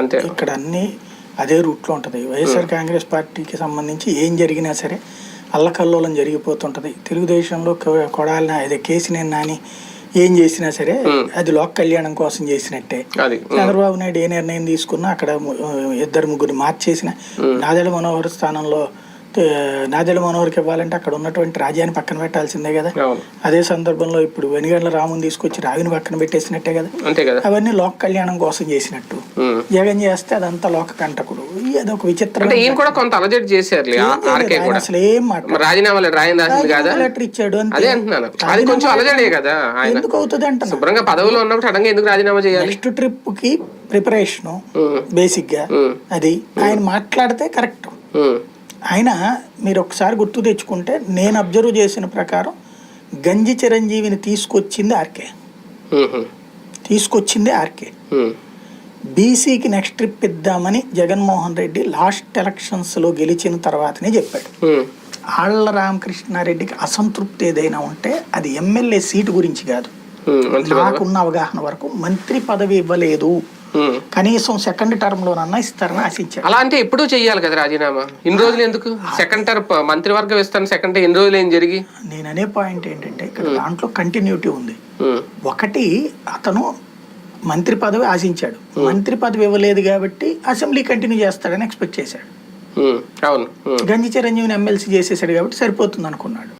అంతే. ఇక్కడ అన్ని అదే రూట్లో ఉంటుంది. వైఎస్ఆర్ కాంగ్రెస్ పార్టీకి సంబంధించి ఏం జరిగినా సరే అల్లకల్లోలం జరిగిపోతుంటది. తెలుగుదేశంలో కొడాలి అదే కేసినేని నాని ఏం చేసినా సరే అది లోక్ కళ్యాణం కోసం చేసినట్టే. చంద్రబాబు నాయుడు ఏ నిర్ణయం తీసుకున్నా అక్కడ ఇద్దరు ముగ్గురు మార్చేసిన నాదెళ్ళ మనోహర్ స్థానంలో నాదెళ్ళ మనోహర్కి ఇవ్వాలంటే అక్కడ ఉన్నటువంటి రాజ్యాన్ని పక్కన పెట్టాల్సిందే కదా. అదే సందర్భంలో ఇప్పుడు వెనుగండ్ల రాముని తీసుకొచ్చి రావిని పక్కన పెట్టేసినట్టే కదా. అవన్నీ లోక కళ్యాణం కోసం చేసినట్టు. జగన్ చేస్తే అదంతా లోక కంటకుడు. ఈ అదొక విచిత్రం కూడా కొంత అలజడి చేశారు అసలు ఏం రాజీనామా లెటర్ ఇచ్చాడు అదే అది కొంచెం అలజడే కదా ఎందుకు అవుతుంది శుభ్రంగా పదవిలో ఉన్నప్పుడు సడన్గా ఎందుకు రాజీనామా చేయాలి? నెక్స్ట్ ట్రిప్కి ప్రిపరేషన్. బేసిక్గా. అది. ఆయన మాట్లాడితే కరెక్ట్. ఆయన మీరు ఒకసారి గుర్తు తెచ్చుకుంటే నేను అబ్జర్వ్ చేసిన ప్రకారం గంజి చిరంజీవిని తీసుకొచ్చింది ఆర్కే. తీసుకొచ్చింది ఆర్కే. బీసీకి నెక్స్ట్ ట్రిప్ ఇద్దామని జగన్మోహన్ రెడ్డి లాస్ట్ ఎలక్షన్స్లో గెలిచిన తర్వాతనే చెప్పాడు. ఆళ్ళ రామకృష్ణారెడ్డికి అసంతృప్తి ఏదైనా ఉంటే అది ఎమ్మెల్యే సీటు గురించి కాదు నాకున్న అవగాహన వరకు మంత్రి పదవి ఇవ్వలేదు. కనీసం సెకండ్ టర్మ్ లోనన్నా ఇస్తారని ఆశించాడు అలా అంటే ఎప్పుడూ చెయ్యాలి కదా రాజీనామా? ఇన్ని రోజులు ఎందుకు? సెకండ్ టర్మ్ మంత్రివర్గ విస్తరణ సెకండ్ ఎన్ని రోజులు ఏం జరిగి? నేను అనే పాయింట్ ఏంటంటే ఇక్కడ దాంట్లో కంటిన్యూటీ ఉంది. ఒకటి అతను మంత్రి పదవి ఆశించాడు. మంత్రి పదవి ఇవ్వలేదు కాబట్టి అసెంబ్లీ కంటిన్యూ చేస్తాడని ఎక్స్పెక్ట్ చేశాడు. అవును. గంజి చిరంజీవిని ఎమ్మెల్సీ చేసేసాడు కాబట్టి సరిపోతుంది అనుకున్నాడు